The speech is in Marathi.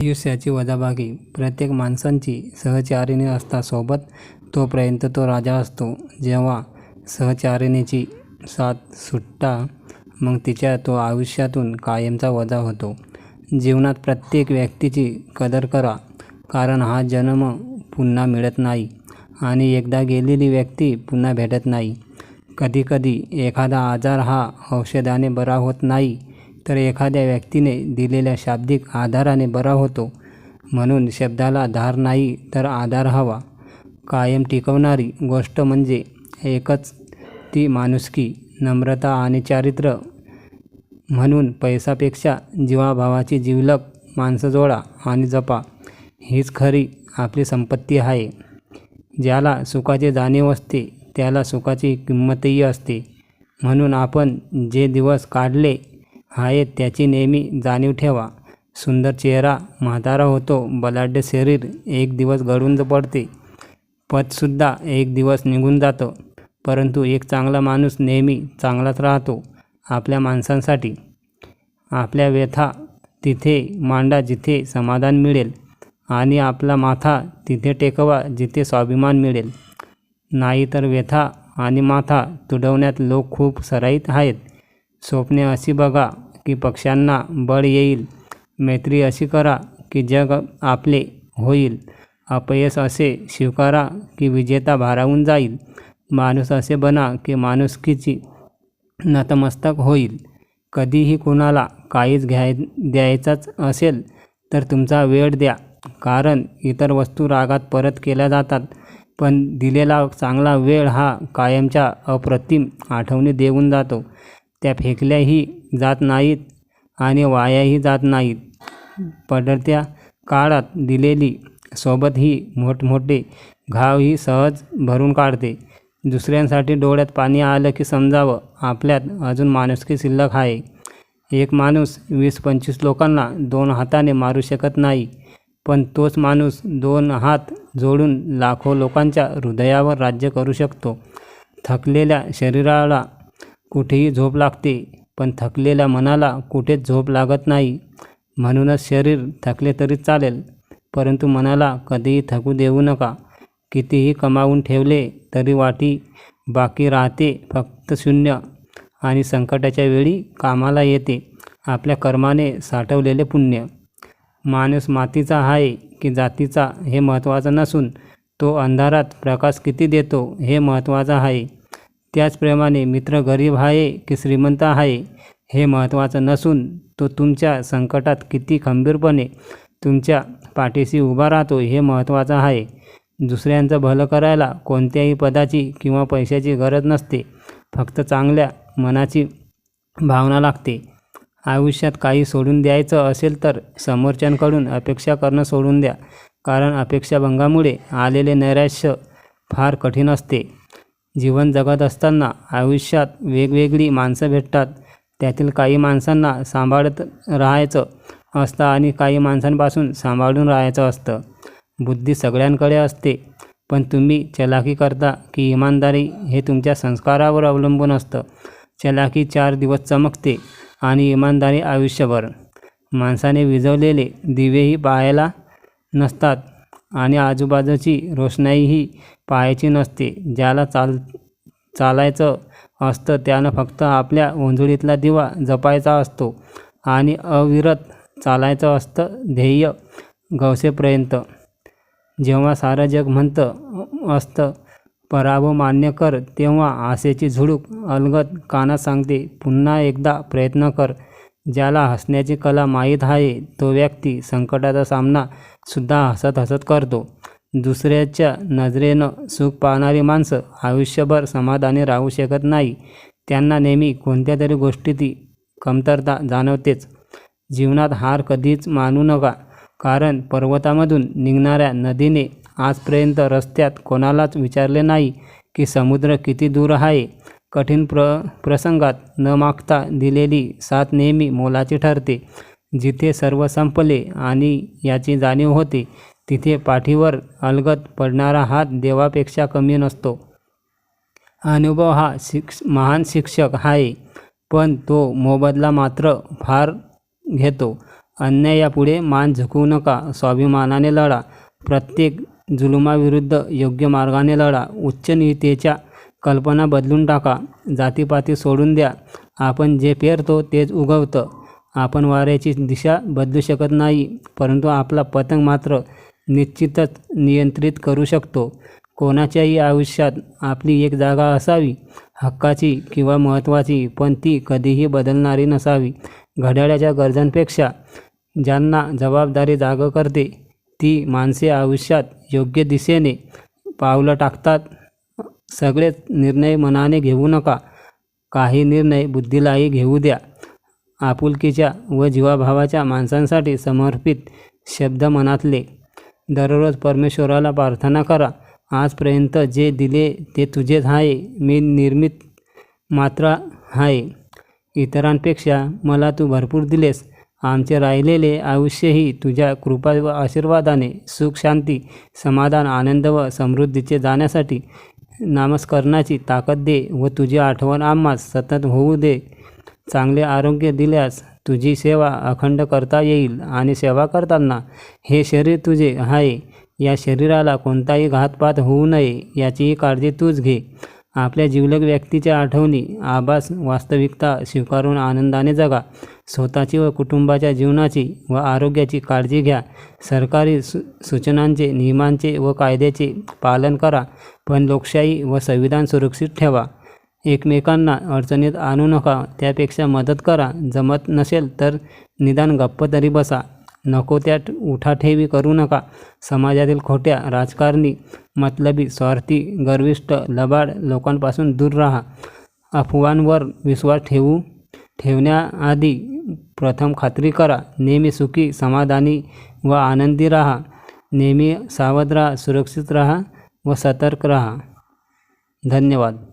आयुष्याची वजाबाकी प्रत्येक माणसांची सहचारिणी असता सोबत तोपर्यंत तो राजा असतो. जेव्हा सहचारिणीची साथ सुटता मग तिच्या तो आयुष्यातून कायमचा वजा होतो. जीवनात प्रत्येक व्यक्तीची कदर करा कारण हा जन्म पुन्हा मिळत नाही आणि एकदा गेलेली व्यक्ती पुन्हा भेटत नाही. कधीकधी एखादा आजार हा औषधाने बरा होत नाही तर एखाद्या व्यक्तीने दिलेल्या शाब्दिक आधाराने बरा होतो. म्हणून शब्दाला धार नाही तर आधार हवा. कायम टिकवणारी गोष्ट म्हणजे एकच ती माणुसकी नम्रता आणि चारित्र्य म्हणून पैसापेक्षा जीवाभावाची जीवलक माणसं जोडा आणि जपा हीच खरी आपली संपत्ती आहे. ज्याला सुखाची जाणीव असते त्याला सुखाची किंमतही असते. म्हणून आपण जे दिवस काढले आहेत त्याची नेहमी जाणीव ठेवा. सुंदर चेहरा म्हातारा होतो बलाढ्य शरीर एक दिवस गळून पडते. पदसुद्धा एक दिवस निघून जातं. परंतु एक चांगला माणूस नेहमी चांगलाच राहतो आपल्या माणसांसाठी. आपल्या व्यथा तिथे मांडा जिथे समाधान मिळेल आणि आपला माथा तिथे टेकवा जिथे स्वाभिमान मिळेल. नाहीतर व्यथा आणि माथा तुडवण्यात लोक खूप सराईत आहेत. स्वप्ने अशी बघा की पक्ष्यांना बळ येईल. मैत्री अशी करा की जग आपले होईल. अपयश असे स्वीकारा की विजेता भारावून जाईल. माणूस असे बना की माणुसकीची नतमस्तक होईल. कधीही कुणाला काहीच घ्याय द्यायचाच असेल तर तुमचा वेळ द्या. कारण इतर वस्तू रागात परत केल्या जातात. पण दिलेला चांगला वेळ हा कायमच्या अप्रतिम आठवणी देऊन जातो. त्या फेकल्याही जात नाहीत आणि वायाही जात नाहीत. पडत्या काळात दिलेली सोबत ही मोठमोठे घावही सहज भरून काढते. दुसऱ्यांसाठी डोळ्यात पाणी आलं की समजावं आपल्यात अजून माणुसकी शिल्लक आहे. एक माणूस वीस पंचवीस लोकांना दोन हाताने मारू शकत नाही पण तोच माणूस दोन हात जोडून लाखो लोकांच्या हृदयावर राज्य करू शकतो. थकलेल्या शरीराला कुठेही झोप लागते पण थकलेल्या मनाला कुठेच झोप लागत नाही. म्हणूनच शरीर थकले तरी चालेल परंतु मनाला कधीही थकू देऊ नका. कितीही कमावून ठेवले तरी वाटी बाकी राहते फक्त शून्य आणि संकटाच्या वेळी कामाला येते आपल्या कर्माने साठवलेले पुण्य. माणूस मातीचा आहे की जातीचा हे महत्त्वाचं नसून तो अंधारात प्रकाश किती देतो हे महत्त्वाचं आहे. त्याचप्रमाणे मित्र गरीब आहे की श्रीमंत आहे हे महत्त्वाचं नसून तो तुमच्या संकटात किती खंबीरपणे तुमच्या पाठीशी उभा राहतो हे महत्त्वाचं आहे. दुसऱ्यांचं भलं करायला कोणत्याही पदाची किंवा पैशाची गरज नसते फक्त चांगल्या मनाची भावना लागते. आयुष्यात काही सोडून द्यायचं असेल तर समोरच्यांकडून अपेक्षा करणं सोडून द्या कारण अपेक्षाभंगामुळे आलेले नैराश्य फार कठीण असते. जीवन जगत असताना आयुष्यात वेगवेगळी माणसं भेटतात. त्यातील काही माणसांना सांभाळत राहायचं असतं आणि काही माणसांपासून सांभाळून राहायचं असतं. बुद्धी सगळ्यांकडे असते पण तुम्ही चलाकी करता की इमानदारी हे तुमच्या संस्कारावर अवलंबून असतं. चलाकी चार दिवस चमकते आणि इमानदारी आयुष्यभर. माणसाने विझवलेले दिवेही पाहायला नसतात. आणि आजूबाजूची रोषणाईही पाहायची नसते. ज्याला चाल चालायचं असतं त्यानं फक्त आपल्या ओंजळीतला दिवा जपायचा असतो आणि अविरत चालायचं असतं ध्येय गवसेपर्यंत जेव्हा सारं जग म्हणतं असतं पराभव मान्य कर तेव्हा आशेची झुळूक अलगद कानात सांगते पुन्हा एकदा प्रयत्न कर ज्याला हसण्याची कला माहीत आहे तो व्यक्ती संकटाचा सामना सुद्धा हसत हसत करतो. दुसऱ्याच्या नजरेनं सुख पाहणारी माणसं आयुष्यभर समाधानी राहू शकत नाही. त्यांना नेहमी कोणत्या तरी गोष्टीची कमतरता जाणवतेच. जीवनात हार कधीच मानू नका कारण पर्वतामधून निघणाऱ्या नदीने आजपर्यंत रस्त्यात कोणालाच विचारले नाही की समुद्र किती दूर आहे. कठीण प्र प्रसंगात न मागता दिलेली साथ नेहमी मोलाची ठरते. जिथे सर्व संपले आणि याची जाणीव होते तिथे पाठीवर अलगत पडणारा हात देवापेक्षा कमी नसतो. अनुभव हा शिक्ष महान शिक्षक आहे पण तो मोबदला मात्र फार घेतो. अन्यायापुढे मान झुकवू नका स्वाभिमानाने लढा. प्रत्येक जुलुमाविरुद्ध योग्य मार्गाने लढा. उच्च उच्चनीतीच्या कल्पना बदलून टाका. जातीपाती सोडून द्या. आपण जे पेरतो तेच उगवतं. आपण वाऱ्याची दिशा बदलू शकत नाही परंतु आपला पतंग मात्र निश्चितच नियंत्रित करू शकतो. कोणाच्याही आयुष्यात आपली एक जागा असावी हक्काची किंवा महत्त्वाची पण ती कधीही बदलणारी नसावी. घड्याळाच्या गरजांपेक्षा ज्यांना जबाबदारी जागं करते ती माणसे आयुष्यात योग्य दिशेने पावलं टाकतात. सगळेच निर्णय मनाने घेऊ नका. काही निर्णय बुद्धीलाही घेऊ द्या. आपुलकीच्या व जीवाभावाच्या माणसांसाठी समर्पित शब्द मनातले. दररोज परमेश्वराला प्रार्थना करा. आजपर्यंत जे दिले ते तुझेच आहे. मी निर्मित मात्र आहे. इतरांपेक्षा मला तू भरपूर दिलेस. आमचे राहिलेले आयुष्यही तुझ्या कृपा व आशीर्वादाने सुख शांती समाधान आनंद व समृद्धीचे जाण्यासाठी नामस्करणाची ताकद दे व तुझी आठवण आम्हास सतत होऊ दे. चांगले आरोग्य दिल्यास तुझी सेवा अखंड करता येईल आणि सेवा करताना हे शरीर तुझे आहे. या शरीराला कोणताही घातपात होऊ नये याचीही काळजी तूच घे. आपल्या जिवलग व्यक्तीच्या आठवणी आभास वास्तविकता स्वीकारून आनंदाने जगा. स्वतःची व कुटुंबाच्या जीवनाची व आरोग्याची काळजी घ्या. सरकारी सु सूचनांचे नियमांचे व कायद्याचे पालन करा. पण लोकशाही व संविधान सुरक्षित ठेवा. एकमेकांना अडचणीत आणू नका. त्यापेक्षा मदत करा. जमत नसेल तर निदान गप्प तरी बसा. नको त्यात उठाठेवी करू नका. समाजातील खोट्या राजकारणी मतलबी स्वार्थी गर्विष्ट लबाड लोकांपासून दूर राहा. अफवांवर विश्वास ठेवू. ठेवण्याआधी प्रथम खात्री करा. नेहमी सुखी समाधानी व आनंदी राहा. नेहमी सावध राहा. सुरक्षित राहा. व सतर्क रहा. धन्यवाद.